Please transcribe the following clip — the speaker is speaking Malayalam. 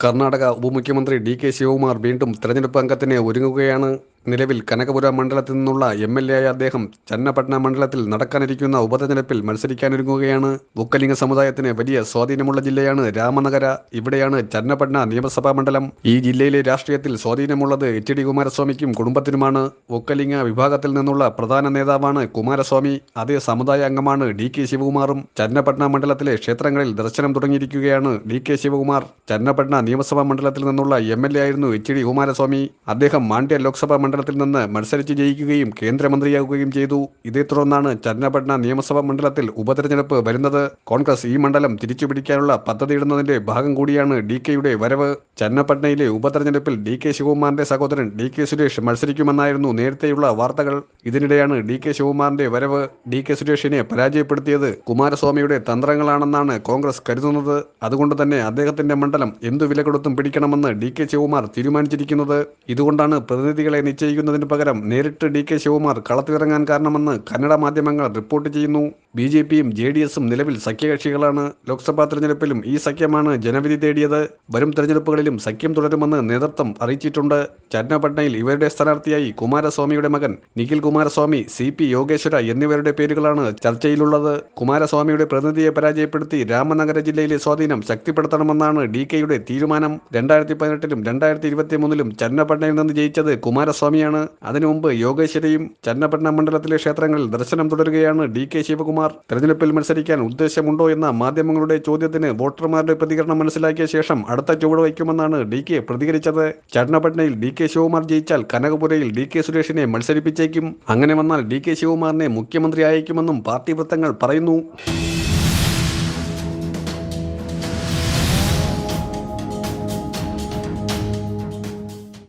കർണാടക ഉപമുഖ്യമന്ത്രി ഡി കെ ശിവകുമാർ വീണ്ടും തെരഞ്ഞെടുപ്പ് അംഗത്തിന് ഒരുങ്ങുകയാണ് നിലവിൽ കനകപുര മണ്ഡലത്തിൽ നിന്നുള്ള എം എൽ എ ആയ അദ്ദേഹം ചന്നപട്ടണ മണ്ഡലത്തിൽ നടക്കാനിരിക്കുന്ന ഉപതെരഞ്ഞെടുപ്പിൽ മത്സരിക്കാനൊരുങ്ങുകയാണ്. ബുക്കലിംഗ സമുദായത്തിന് വലിയ സ്വാധീനമുള്ള ജില്ലയാണ് രാമനഗര. ഇവിടെയാണ് ചന്നപട്ടണ നിയമസഭാ മണ്ഡലം. ഈ ജില്ലയിലെ രാഷ്ട്രീയത്തിൽ സ്വാധീനമുള്ളത് എച്ച് ഡി കുമാരസ്വാമിക്കും കുടുംബത്തിനുമാണ്. ബുക്കലിംഗ വിഭാഗത്തിൽ നിന്നുള്ള പ്രധാന നേതാവാണ് കുമാരസ്വാമി. അതേ സമുദായ അംഗമാണ് ഡി കെ ശിവകുമാറും. ചന്നപട്ടണ മണ്ഡലത്തിലെ ക്ഷേത്രങ്ങളിൽ ദർശനം തുടങ്ങിയിരിക്കുകയാണ് ഡി കെ ശിവകുമാർ. ചന്നപട്ടണ നിയമസഭാ മണ്ഡലത്തിൽ നിന്നുള്ള എം എൽ എ ആയിരുന്നു എച്ച് ഡി കുമാരസ്വാമി. അദ്ദേഹം മാണ്ഡ്യ ലോക്സഭാ മണ്ഡലത്തിൽ നിന്ന് മത്സരിച്ച് ജയിക്കുകയും കേന്ദ്രമന്ത്രിയാകുകയും ചെയ്തു. ഇതേ തുടർന്നാണ് ചന്നപട്ന നിയമസഭാ മണ്ഡലത്തിൽ ഉപതെരഞ്ഞെടുപ്പ് വരുന്നത്. കോൺഗ്രസ് ഈ മണ്ഡലം തിരിച്ചുപിടിക്കാനുള്ള പദ്ധതിയിടുന്നതിന്റെ ഭാഗം കൂടിയാണ് ഡി കെയുടെ വരവ്. ചന്നപട്ടണയിലെ ഉപതെരഞ്ഞെടുപ്പിൽ ഡി കെ ശിവകുമാറിന്റെ സഹോദരൻ ഡി കെ സുരേഷ് മത്സരിക്കുമെന്നായിരുന്നു നേരത്തെയുള്ള വാർത്തകൾ. ഇതിനിടെയാണ് ഡി കെ ശിവകുമാറിന്റെ വരവ് ഡി കെ സുരേഷിനെ പരാജയപ്പെടുത്തിയത്. കുമാരസ്വാമിയുടെ തന്ത്രങ്ങളാണെന്നാണ് കോൺഗ്രസ് കരുതുന്നത്. അതുകൊണ്ട് തന്നെ അദ്ദേഹത്തിന്റെ മണ്ഡലം എന്തു വില കൊടുത്തും പിടിക്കണമെന്ന് ഡി കെ ശിവകുമാർ തീരുമാനിച്ചിരിക്കുന്നത്. ഇതുകൊണ്ടാണ് പ്രതിനിധികളെ നിശ്ചയിക്കുന്നതിന് പകരം നേരിട്ട് ഡി കെ ശിവകുമാർ കളത്തിലിറങ്ങാൻ കാരണമെന്ന് കന്നഡ മാധ്യമങ്ങൾ റിപ്പോർട്ട് ചെയ്യുന്നു. ബി ജെ പിയും ജെ ഡി എസും നിലവിൽ സഖ്യകക്ഷികളാണ്. ലോക്സഭാ തെരഞ്ഞെടുപ്പിലും ഈ സഖ്യമാണ് ജനവിധി തേടിയത്. വരും തെരഞ്ഞെടുപ്പുകളിലും സഖ്യം തുടരുമെന്ന് നേതൃത്വം അറിയിച്ചിട്ടുണ്ട്. ചന്നപട്നയിൽ ഇവരുടെ സ്ഥാനാർത്ഥിയായി കുമാരസ്വാമിയുടെ മകൻ നിഖിൽ കുമാരസ്വാമി സി പി യോഗേശ്വര എന്നിവരുടെ പേരുകളാണ് ചർച്ചയിലുള്ളത്. കുമാരസ്വാമിയുടെ പ്രതിനിധിയെ പരാജയപ്പെടുത്തി രാമനഗര ജില്ലയിലെ സ്വാധീനം ശക്തിപ്പെടുത്തണമെന്നാണ് ഡി കെയുടെ തീരുമാനം. രണ്ടായിരത്തി പതിനെട്ടിലും രണ്ടായിരത്തി ഇരുപത്തി മൂന്നിലും ചന്നപട്നയിൽ നിന്ന് ജയിച്ചത് കുമാരസ്വാമിയാണ്. അതിനു മുമ്പ് യോഗേശ്വരയും ചന്നപട്ന മണ്ഡലത്തിലെ ക്ഷേത്രങ്ങളിൽ ദർശനം തുടരുകയാണ് ഡി കെ ശിവകുമാർ. തെരഞ്ഞെടുപ്പിൽ മത്സരിക്കാൻ ഉദ്ദേശമുണ്ടോ എന്ന മാധ്യമങ്ങളുടെ ചോദ്യത്തിന് വോട്ടർമാരുടെ പ്രതികരണം മനസ്സിലാക്കിയ ശേഷം അടുത്ത ചുവട് വയ്ക്കുമെന്നാണ് ഡി കെ പ്രതികരിച്ചത്. ചടനപട്നയിൽ ഡി കെ ശിവകുമാർ ജയിച്ചാൽ കനകപുരയിൽ ഡി കെ സുരേഷിനെ മത്സരിപ്പിച്ചേക്കും. അങ്ങനെ വന്നാൽ ഡി കെ ശിവകുമാറിനെ മുഖ്യമന്ത്രി അയക്കുമെന്നും പാർട്ടി വൃത്തങ്ങൾ പറയുന്നു.